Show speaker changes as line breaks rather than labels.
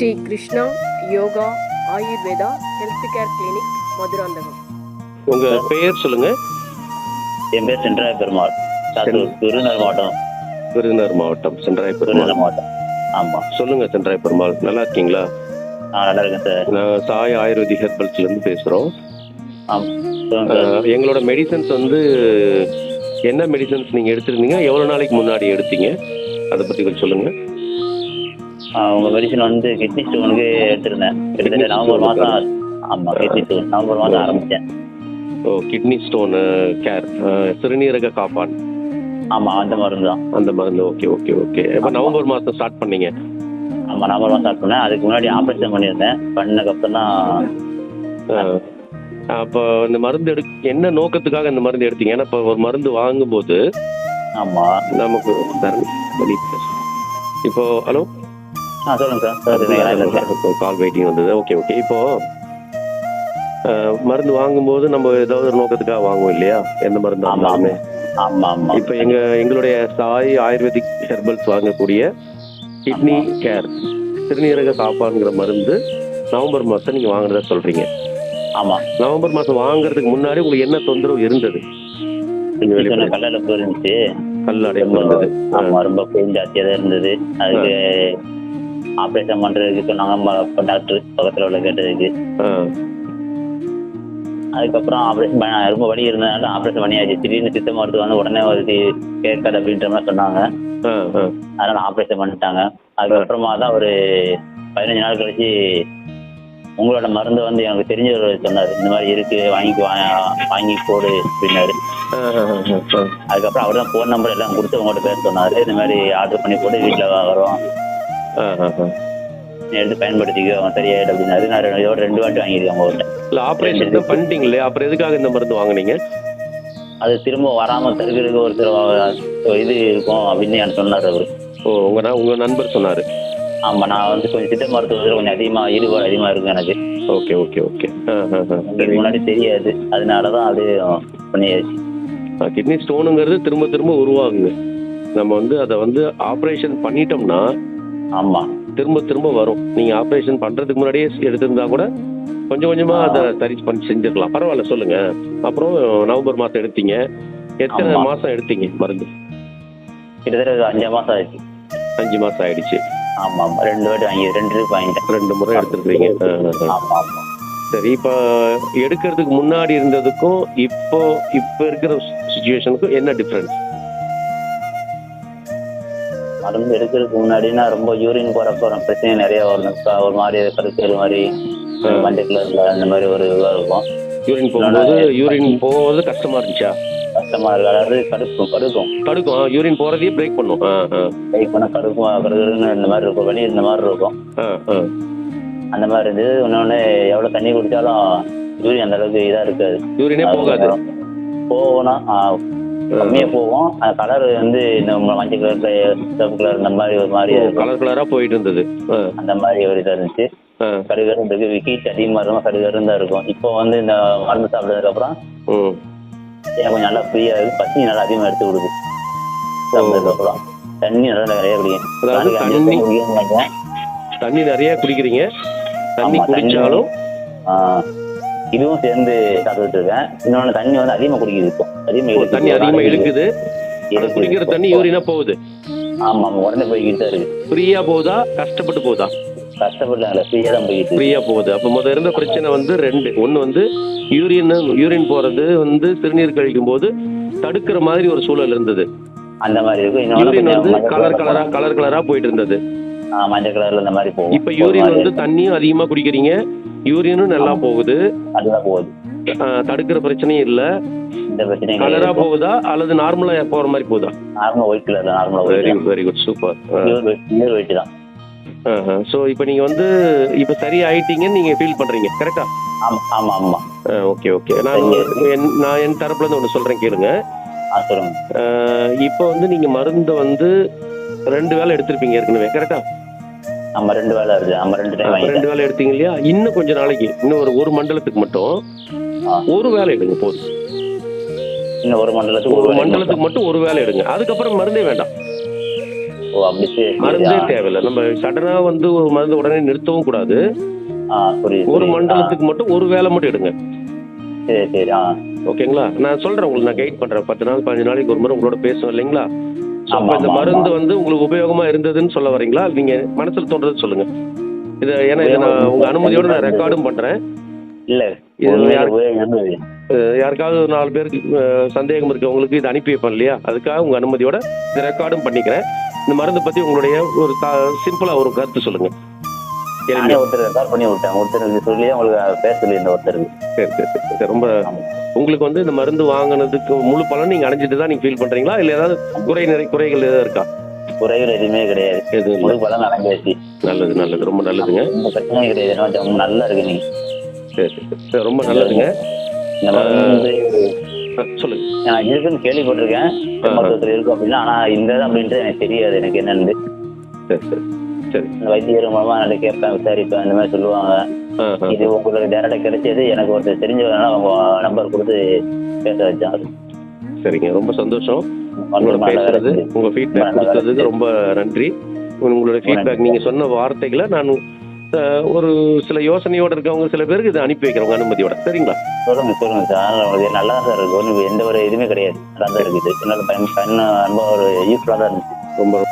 Sri Krishna Yoga Ayurveda health care clinic Madurantakam.
உங்க பெயர் சொல்லுங்க.
என் பேர் சென்ட்ராய பெருமாள். விருதுநகர் மாவட்டம்.
விருதுநகர் மாவட்டம் சென்றாய் பெருமாள்.
மாவட்டம். ஆமாம்
சொல்லுங்க சென்றாய் பெருமாள். நல்லா இருக்கீங்களா?
ஆ நல்லா இருக்கேன் சார்.
நான் சாய் ஆயுர்வேதிக் ஹெர்பல்ஸ்ல இருந்து பேசுறோம். எங்களோட மெடிசன்ஸ் வந்து என்ன மெடிசன்ஸ் நீங்க எடுத்திருந்தீங்க? எவ்வளவு நாளைக்கு முன்னாடி எடுத்தீங்க? அதை பத்தி கொஞ்சம் சொல்லுங்க.
ஆ, உங்க மெடிசன் வந்து கிட்னி ஸ்டோனுக்கு எடுத்திருந்தேன். கிட்டத்தட்ட நவம்பர் மாதம் ஆமாம் கிட்னி ஸ்டோன் நவம்பர் மாதம் ஆரம்பித்தேன்
ஓ கிட்னி ஸ்டோன் கேர் சிறுநீரக காப்பான்.
ஆமாம் அந்த மருந்து தான்
அந்த மருந்து ஓகே ஓகே ஓகே இப்போ நவம்பர் மாதம் ஸ்டார்ட் பண்ணீங்க.
ஆமாம் நவம்பர் மாதம் ஸ்டார்ட் பண்ணேன். அதுக்கு முன்னாடி ஆப்ரேஷன் பண்ணியிருந்தேன். பண்ணதுக்கப்புறம் தான்
அப்போ இந்த மருந்து எடு என்ன நோக்கத்துக்காக இந்த மருந்து எடுத்தீங்க? ஏன்னா இப்போ ஒரு மருந்து வாங்கும்போது
ஆமாம்
நமக்கு. இப்போ ஹலோ
ஆ சொல்லுங்க சார்.
கால் வெயிட்டிங் வந்தது. ஓகே ஓகே இப்போ மருந்து வாங்கும்போது நம்ம ஏதாவது ஒரு நோக்கத்துக்காக வாங்குவோம் இல்லையா? எந்த மருந்து
ஆமாம்
இப்போ எங்க எங்களுடைய சாய் ஆயுர்வேதிக் ஹெர்பல்ஸ் வாங்கக்கூடிய கிட்னி கேர் சிறுநீரக காப்பான்ங்கிற மருந்து நவம்பர் மாதம் நீங்கள் வாங்குறதா சொல்றீங்க.
ஆமாம்
நவம்பர் மாதம் வாங்குறதுக்கு முன்னாடி உங்களுக்கு என்ன தொந்தரவு இருந்தது? நீங்க வெளிய போய்
கல்லில் போயிருந்துச்சு
கல் அடைப்பு இருந்தது
ஆமா ரொம்ப பெயின் ஜாஸ்தியாக தான் இருந்தது. அதுக்கு ஆப்ரேஷன் பண்றதுக்கு சொன்னாங்க. டாக்டர் பக்கத்துல உள்ள கேட்டதுக்கு அதுக்கப்புறம் ஆப்ரேஷன் பண்ண ரொம்ப வலி இருந்ததுனால ஆப்ரேஷன் பண்ணியாச்சு. திடீர்னு சித்த மருத்துவம் வந்து உடனே ஒரு கேட்காது அப்படின்ற மாதிரி சொன்னாங்க. அதனால ஆப்ரேஷன் பண்ணிட்டாங்க. அதுக்கப்புறமா தான் ஒரு பதினஞ்சு நாள் கழிச்சு உங்களோட மருந்து வந்து எனக்கு தெரிஞ்சவர் சொன்னார். இந்த மாதிரி இருக்கு வாங்கி வாங்கி போடு அப்படின்னாரு. அதுக்கப்புறம் அவர் தான் ஃபோன் நம்பர் எல்லாம் கொடுத்து உங்கள்கிட்ட பேச சொன்னார். இந்த மாதிரி ஆர்டர் பண்ணி போட்டு வீட்டில் வரோம் எடுத்து பயன்படுத்திக்கோ அவன் சரியாயிடும் அப்படின்னாரு நான் ரெண்டு- இதோட ரெண்டு வாட்டி வாங்கியிருக்கேன் உங்கள்கிட்ட
இல்ல ஆப்ரேஷன் பண்ணிட்டீங்களே அப்புறம் எதுக்காக இந்த மருந்து வாங்குனீங்க?
அது திரும்ப வராமல் தடுக்கிறதுக்கு ஒரு சில வ- இது இருக்கும் அப்படின்னு எனக்கு சொன்னார் அவர்.
ஓ உங்க உங்க நண்பர் சொன்னாரு?
ஆமாம் நான் வந்து கொஞ்சம் சித்த மருத்துவத்தில் கொஞ்சம் அதிகமாக ஈடுபாடு அதிகமாக இருக்கும் எனக்கு.
Okay okay okay.
முன்னாடி தெரியாது. அதனால தான் அது பண்ணியாச்சு.
கிட்னி ஸ்டோனுங்கிறது திரும்ப திரும்ப உருவாகுங்க. நம்ம வந்து அதை வந்து ஆப்ரேஷன் பண்ணிட்டோம்னா
ஆமாம்
திரும்ப திரும்ப வரும். நீங்க ஆப்ரேஷன் பண்றதுக்கு முன்னாடியே எடுத்திருந்தா கூட கொஞ்சம் கொஞ்சமா அதை சரி பண்ணி செஞ்சிருக்கலாம் பரவாயில்ல சொல்லுங்க. அப்புறம் நவம்பர் மாசம் எடுத்தீங்க. எத்தனை
ஆமா.
மாசம் எடுத்தீங்க மருந்து?
கிட்டத்தட்ட அஞ்சு மாதம் ஆயிடுச்சு.
அஞ்சு மாசம் ஆயிடுச்சு.
ஆமாம் ஆமாம் ரெண்டு வாட்டி வாங்கி ரெண்டு வாங்கிட்டேன்.
ரெண்டு முறை எடுத்துருக்கீங்க
ஆமாம்
சரி இப்போ எடுக்கிறதுக்கு முன்னாடி இருந்ததுக்கும் இப்போ இப்போ இருக்கிற சுச்சுவேஷனுக்கும் என்ன டிஃப்ரென்ஸ்
மருந்து எடுக்கிறதுக்கு முன்னாடினா ரொம்ப யூரின் போகிறப்ப பிரச்சனை நிறைய வரும். ஒரு மாதிரி கருத்து மாதிரி கலரில் அந்த மாதிரி ஒரு இதுவாக இருக்கும்.
யூரின் போகும்போது யூரின் போகும்போது கஷ்டமா இருந்துச்சா?
கஷ்டமா இருக்கு. அதாவது கடுக்கும் கடுக்கும்.
தடுக்கும் யூரின் போறதையே பிரேக் பண்ணும். ஆ ஆ.
கை பண்ண கடுக்கும் கடுக்குன்னு இந்த மாதிரி இருக்கும். வெளியே இந்த மாதிரி இருக்கும். அந்த மாதிரி இருந்தது. இன்னொன்று எவ்வளோ தண்ணி குடிச்சாலும் யூரின் அந்த அளவுக்கு இதாக இருக்காது.
யூரினே போகாது.
போகணும்னா கம்மியாக போகும். அந்த கலர் வந்து இந்த மஞ்சள் கலர் சிவப்பு கலர் இந்த மாதிரி ஒரு மாதிரி
கலர் கலரா போயிட்டு இருந்தது.
அந்த மாதிரி ஒரு இதாக இருந்துச்சு. கடுகரும் இருக்கு. ஹீட் அதிகமாக இருக்கும் கடுகரும் தான் இருக்கும். இப்போ வந்து இந்த மருந்து சாப்பிட்டதுக்கப்புறம் எனக்கு கொஞ்சம் நல்லா ஃப்ரீயாக இருக்கு. பசி நல்லா அதிகமாக எடுத்து கொடுக்குது சாப்பிட்டதுக்கப்புறம் தண்ணி நல்லா நிறைய குடிக்கும்
தண்ணி- நிறைய குடிக்கிறீங்க. தண்ணி குடிச்சாலும்
இதுவும் சேர்ந்து சாப்பிட்டுட்டு இருக்கேன் இன்னொன்று தண்ணி வந்து அதிகமாக குடிக்குது இப்போ. அதிகமாக
ஓ, தண்ணி அதிகமா இழுக்குது.
இழுக்குது.
குடிக்கிற தண்ணி யூரினா போகுது.
ஆமா ஆமா உடனே போய்கிட்டு இருக்கு.
ஃப்ரீயா போகுதா? கஷ்டப்பட்டு போகுதா?
கஷ்டப்பட்டு தான்.
ஃப்ரீயா போகுது. அப்ப முதல்ல இருந்த பிரச்சனை வந்து ரெண்டு. ஒன்னு வந்து யூரின் யூரின் போறது வந்து சிறுநீர் கழிக்கும் போது தடுக்கிற மாதிரி ஒரு சூழல் இருந்தது.
அந்த மாதிரி இருக்கும்.
யூரின் வந்து கலர் கலரா கலர் கலரா போயிட்டு இருந்தது.
மஞ்சள் கலர்ல இந்த மாதிரி போகும்.
இப்ப யூரின் வந்து தண்ணியும் அதிகமா குடிக்கிறீங்க. யூரினும் நல்லா போகுது.
அதுதான் போகுது.
தடுக்கிற பிரச்சனையும் இல்ல.
இந்த
கலரா போகுதா? அல்லது நார்மலா போற மாதிரி போகுதா?
நார்மல் ஒயிட் நார்மலா
very good very good super
pure white தான்.
ஸோ இப்போ நீங்க வந்து இப்போ சரி ஆயிட்டீங்கன்னு நீங்க ஃபீல் பண்றீங்க கரெக்டா
ஆமா ஆமா ஆமா.
ஓகே ஓகே நான் என் நான் என் தரப்புல இருந்து ஒன்று சொல்றேன் கேளுங்க. இப்போ வந்து நீங்க மருந்தை வந்து ரெண்டு வேளை எடுத்திருப்பீங்க ஏற்கனவே கரெக்டா
நம்ம ரெண்டு வேலை இருக்கு. நம்ம ரெண்டு டைம்
ரெண்டு வேளை எடுத்தீங்க இல்லையா? இன்னும் கொஞ்ச நாளைக்கு இன்னும் ஒரு ஒரு மண்டலத்துக்கு மட்டும். ஒரு வேலை எடுங்க போதும்.
இன்னும் ஒரு மண்டலத்துக்கு
ஒரு
வேலை
மண்டலத்துக்கு மட்டும் ஒரு வேலை எடுங்க. அதுக்கப்புறம் மருந்தே வேண்டாம். மருந்தே. தேவையில்லை. நம்ம சடனா வந்து ஒரு மருந்து உடனே நிறுத்தவும் கூடாது. ஒரு. மண்டலத்துக்கு மட்டும் ஒரு வேலை மட்டும் எடுங்க.
சரி சரி
ஓகேங்களா? நான் சொல்றேன் உங்களுக்கு நான் கைட் பண்றேன். பத்து நாள் பதினஞ்சு நாளைக்கு ஒரு முறை உங்களோட பேசுவேன் இல்லைங்களா? ஸோ இந்த மருந்து. வந்து உங்களுக்கு உபயோகமா இருந்ததுன்னு சொல்ல வரீங்களா? நீங்க மனசுல தோன்றது சொல்லுங்க. இது ஏன்னா இது நான் உங்க அனுமதியோட நான் ரெக்கார்டும் பண்றேன்.
இல்ல
இது யாருக்காவது நாலு பேருக்கு சந்தேகம் இருக்கவங்களுக்கு இது அனுப்பி வைப்பேன் இல்லையா? அதுக்காக உங்க அனுமதியோட ரெக்கார்டும் பண்ணிக்கிறேன். இந்த மருந்து பத்தி உங்களுடைய ஒரு சிம்பிளா ஒரு கருத்து சொல்லுங்க.
நானே. ஒருத்தர் ரெக்கார்ட் பண்ணி விட்டேன் ஒருத்தருக்கு சொல்லி உங்களுக்கு பேச சொல்லி இந்த ஒருத்தருக்கு.
சரி சரி சரி, ரொம்ப உங்களுக்கு வந்து இந்த மருந்து வாங்கினதுக்கு முழு பலன் நீங்க அடைஞ்சிட்டு தான் நீங்க ஃபீல் பண்றீங்களா? இல்ல ஏதாவது குறை நிறை குறைகள் ஏதாவது இருக்கா?
குறைகள் எதுவுமே கிடையாது.
எதுவும்
முழு பலம் நடந்தாச்சு
நல்லது நல்லது. ரொம்ப நல்லதுங்க.
எந்த பிரச்சனையும் கிடையாது. நல்லா இருக்கு நீங்க
சரி சரி, ரொம்ப நல்லதுங்க. சொல்லுங்க.
நான் இருக்குன்னு கேள்விப்பட்டிருக்கேன். மருத்துவத்தில் இருக்கும் அப்படின்னா ஆனா இந்த அப்படின்றது எனக்கு தெரியாது. எனக்கு என்னன்னு.
சரி சரி.
வைத்தியர் மூலமா நான் கேட்பேன் விசாரிப்பேன் இந்த மாதிரி சொல்லுவாங்க. இது உங்களுக்கு டேரக்டா கிடைச்சது எனக்கு ஒருத்தர் தெரிஞ்சவங்க அவங்க நம்பர் கொடுத்து பேச வச்சாங்க.
சரிங்க ரொம்ப சந்தோஷம். உங்களோட பேசுறது. உங்க ஃபீட்பேக் கொடுத்ததுக்கு. ரொம்ப நன்றி. உங்களோட ஃபீட்பேக் நீங்க சொன்ன வார்த்தைகளை நான் ஒரு சில யோசனையோட இருக்கவங்க சில பேருக்கு இதை அனுப்பி வைக்கிறவங்க அனுமதியோட. சரிங்களா?
சொல்லுங்க சொல்லுங்க சார். நல்லா தான் சார் இருக்கு. ஒன்றும் எந்த ஒரு இதுவுமே கிடையாது. நல்லா தான் இருக்குது. என்னோட பயன் பயன் ரொம்ப ஒரு யூஸ்ஃபுல்லாக தான் இருந்துச்சு
ரொம்ப